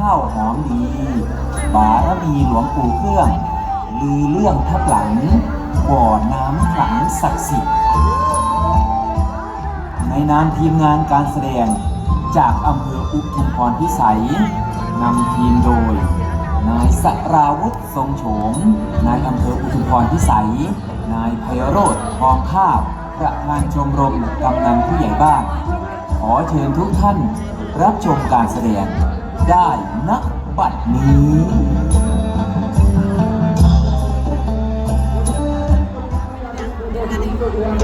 ข้าวหอมดี บารมีหลวงปู่เครื่องลือเรื่องทับหลังบ่อน้ำขลังศักดิ์สิทธิ์ในนามทีมงานการแสดงจากอำเภออุทุมพรพิสัยนำทีมโดย นายสราวุธทรงโฉม นายอำเภออุทุมพรพิสัย นายไพโรธทองข้าวประธานชมรมกำนันผู้ใหญ่บ้าน ขอเชิญทุกท่านรับชมการแสดง ได้ณบัดนี้อุทุมพร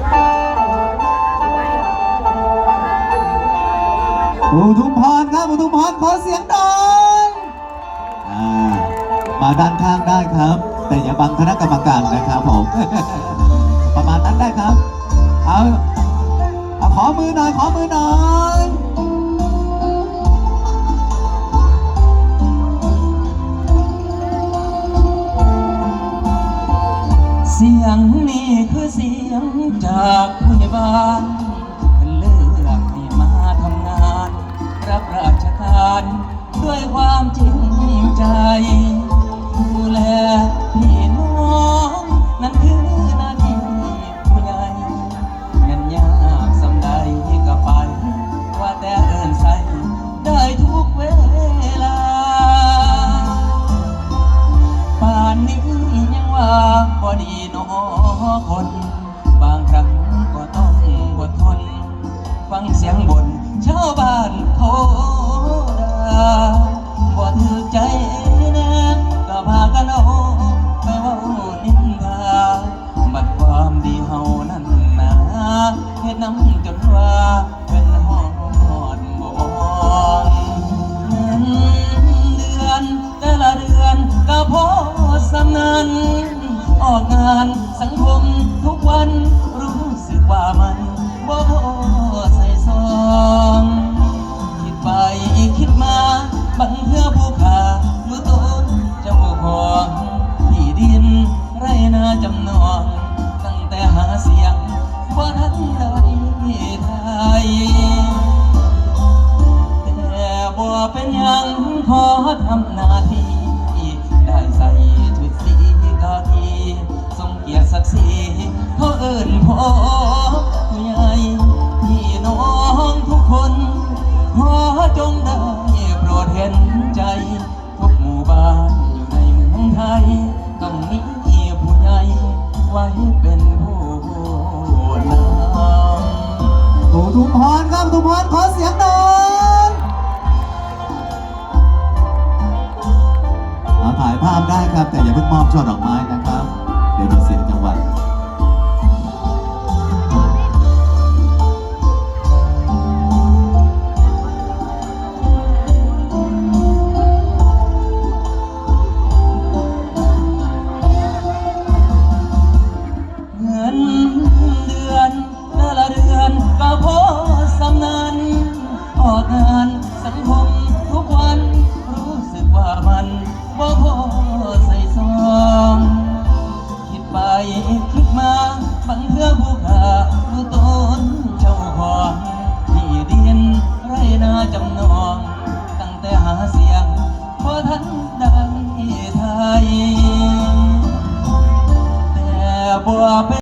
ครับอุทุ มพรขอเสียงหน่อยอ่ามาด้านข้างได้ครับ แต่อย่าบังคณะกรรมการนะครับผม ประมาณนั้นได้ครับ เอาเอาขอมือหน่อย ขอมือหน่อยเสียงนี้คือเสียงจากผู้ใหญ่บ้าน ใจ ดูแลพี่น้องนั่นคือหน้าที่ผู้ใหญ่เงินยากสำใดก็ไป ว่าแต่เอินใส่ได้ทุกเวลา ป่านนี้ยังว่าบ่ดีเนอคน บางครั้งก็ต้องอดทน ฟังเสียงบ่นชาวบ้าน ดินไรนาจำนองตั้งแต่หาเสียงว่าทันได้ไทยแต่บ่เป็นยังขอทำหน้าที่ได้ใส่ชุดสีกากีทรงเกียรติศักดิ์ศรีเพราเอิญพ่อ ว้เป็นผู้นำอุทุมพรครับทุมพรขอเสียงหน่อยถ่ายภาพได้ครับ แต่อย่าเพิ่งมอบช่อดอกไม้นะครับ เดี๋ยวจะเสียจังหวะ ดิ